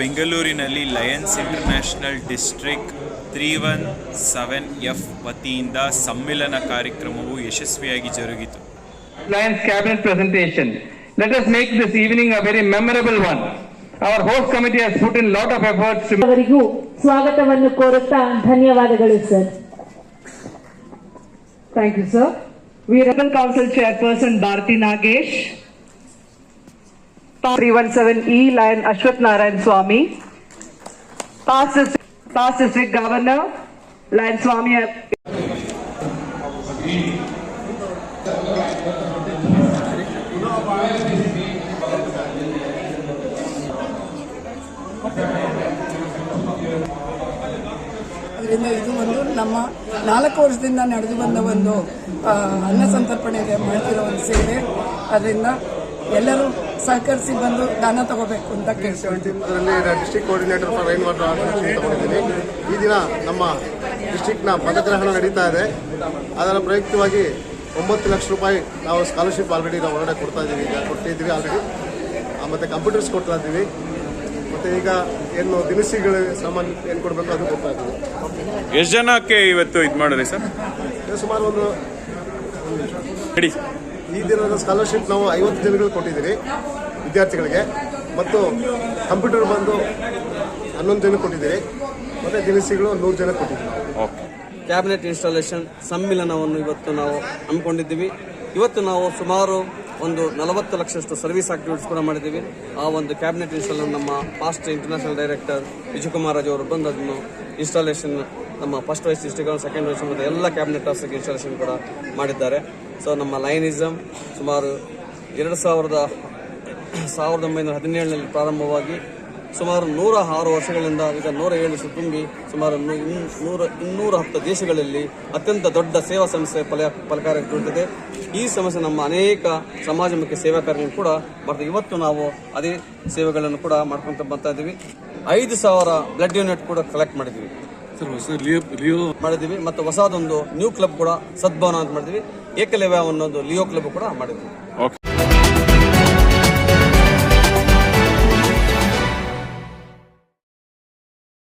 ಬೆಂಗಳೂರಿನಲ್ಲಿ Lions International district three one seven F ವತಿಯಿಂದ ಸಮ್ಮಿಲನ ಕಾರ್ಯಕ್ರಮವು ಯಶಸ್ವಿಯಾಗಿ ಜರುಗಿತು. Lions cabinet presentation. Let us make this evening a very memorable one. Our host committee has put in lot of efforts ಅವರಿಗೂ ಸ್ವಾಗತವನ್ನು ಕೋರುತ್ತಾ ಧನ್ಯವಾದಗಳು sir. Thank you sir we rebel council chairperson Bharti Chairperson Bharti Nagesh. 317E Lion Ashwat Narayan Swami. Past District, past District Governor Lion Swami. ಅದರಿಂದ ಇದು ಒಂದು ನಮ್ಮ ನಾಲ್ಕು ವರ್ಷದಿಂದ ನಡೆದು ಬಂದ ಒಂದು ಅನ್ನ ಸಂತರ್ಪಣೆಗೆ ಮಾಡ್ತಿರೋ ಒಂದು ಸೇವೆ ಅದರಿಂದ ಎಲ್ಲರೂ ಸಹಕರಿಸಿ ಬಂದು ದಾನ ತಗೋಬೇಕು ಅಂತ district coordinator for rain water ತಗೊಂಡಿದ್ದೀನಿ. ಈ ದಿನ ನಮ್ಮ ಡಿಸ್ಟಿಕ್ನ ಪದಗ್ರಹಣ ನಡೀತಾ ಇದೆ. ಅದರ ಪ್ರಯುಕ್ತವಾಗಿ ಒಂಬತ್ತು ಲಕ್ಷ ರೂಪಾಯಿ ನಾವು ಸ್ಕಾಲರ್ಶಿಪ್ ಆಲ್ರೆಡಿ ನಾವು ಹೊರಗಡೆ ಕೊಡ್ತಾ ಇದ್ದೀವಿ ಈಗ ಕೊಟ್ಟಿದ್ದೀವಿ ಆಲ್ರೆಡಿ ಮತ್ತು ಕಂಪ್ಯೂಟರ್ಸ್ ಕೊಡ್ತಾ ಇದ್ದೀವಿ ಮತ್ತು ಈಗ ಏನು ದಿನಸಿಗಳು ಸಾಮಾನು ಏನು ಕೊಡಬೇಕು ಅದು ಕೊಡ್ತಾ ಇದ್ದೀವಿ ಎಷ್ಟು ಜನಕ್ಕೆ ಇವತ್ತು ಇದು ಮಾಡಿದ್ರಿ ಸರ್? ಸುಮಾರು ಒಂದು ಹೇಳಿ ಈ ದಿನದ ಸ್ಕಾಲರ್ಶಿಪ್ ನಾವು ಐವತ್ತು ಜನಗಳು ಕೊಟ್ಟಿದ್ದೀವಿ ವಿದ್ಯಾರ್ಥಿಗಳಿಗೆ. ಮತ್ತು ಕಂಪ್ಯೂಟರ್ ಬಂದು ಹನ್ನೊಂದು ಜನ ಕೊಟ್ಟಿದ್ದೀವಿ ಮತ್ತು ದಿನಸಿಗಳು ನೂರು ಜನ ಕೊಟ್ಟಿದ್ದೀವಿ. ಕ್ಯಾಬಿನೆಟ್ ಇನ್ಸ್ಟಾಲೇಷನ್ ಸಮ್ಮಿಲನವನ್ನು ಇವತ್ತು ನಾವು ಹಮ್ಮಿಕೊಂಡಿದ್ದೀವಿ. ಇವತ್ತು ನಾವು ಸುಮಾರು ಒಂದು ನಲವತ್ತು ಲಕ್ಷಷ್ಟು ಸರ್ವಿಸ್ ಆಕ್ಟಿವಿಟೀಸ್ ಕೂಡ ಮಾಡಿದ್ದೀವಿ. ಆ ಒಂದು ಕ್ಯಾಬಿನೆಟ್ ಇನ್ಸ್ಟಾಲ್ ನಮ್ಮ past international director Vijayakumar Raj ಅವರು ಬಂದು ಅದನ್ನು ಇನ್ಸ್ಟಾಲೇಷನ್ ನಮ್ಮ first vice district second vice ಮತ್ತು ಎಲ್ಲ ಕ್ಯಾಬಿನೆಟ್ ಆಫೀಸ್ಗೆ ಇನ್ಸ್ಟಾಲೇಷನ್ ಕೂಡ ಮಾಡಿದ್ದಾರೆ. ಸೊ ನಮ್ಮ ಲೈನಿಸಮ್ ಸುಮಾರು ಎರಡು ಸಾವಿರದ ಸಾವಿರದ ಒಂಬೈನೂರ ಹದಿನೇಳರಲ್ಲಿ ಪ್ರಾರಂಭವಾಗಿ ಸುಮಾರು ನೂರ ಆರು ವರ್ಷಗಳಿಂದ ಈಗ ನೂರ ಏಳು ವರ್ಷ ತುಂಬಿ ಸುಮಾರು ನೂರ, ಇನ್ನೂರ ಹತ್ತು ದೇಶಗಳಲ್ಲಿ ಅತ್ಯಂತ ದೊಡ್ಡ ಸೇವಾ ಸಂಸ್ಥೆ ಫಲ ಫಲಕಾರಿಯಾಗುತ್ತಿದೆ ಈ ಸಮಸ್ಯೆ ನಮ್ಮ ಅನೇಕ ಸಮಾಜಮುಖಿ ಸೇವಾ ಕಾರ್ಯಗಳನ್ನು ಕೂಡ ಮಾಡ್ತೀವಿ ಇವತ್ತು ನಾವು ಅದೇ ಸೇವೆಗಳನ್ನು ಕೂಡ ಮಾಡ್ಕೊಂತ ಬರ್ತಾ ಇದ್ದೀವಿ. ಐದು ಸಾವಿರ ಬ್ಲಡ್ ಯೂನಿಟ್ ಕೂಡ ಕಲೆಕ್ಟ್ ಮಾಡಿದ್ದೀವಿ. ಮಾಡಿದ್ದೀವಿ. ಮತ್ತೆ ಹೊಸದೊಂದು ನ್ಯೂ ಕ್ಲಬ್ ಕೂಡ ಸದ್ಭವನ ಅಂತ ಮಾಡಿದ್ದೀವಿ. ಏಕಲವ್ಯ ಅನ್ನೋದು ಲಿಯೋ ಕ್ಲಬ್ ಕೂಡ ಮಾಡಿದ್ವಿ ಓಕೆ.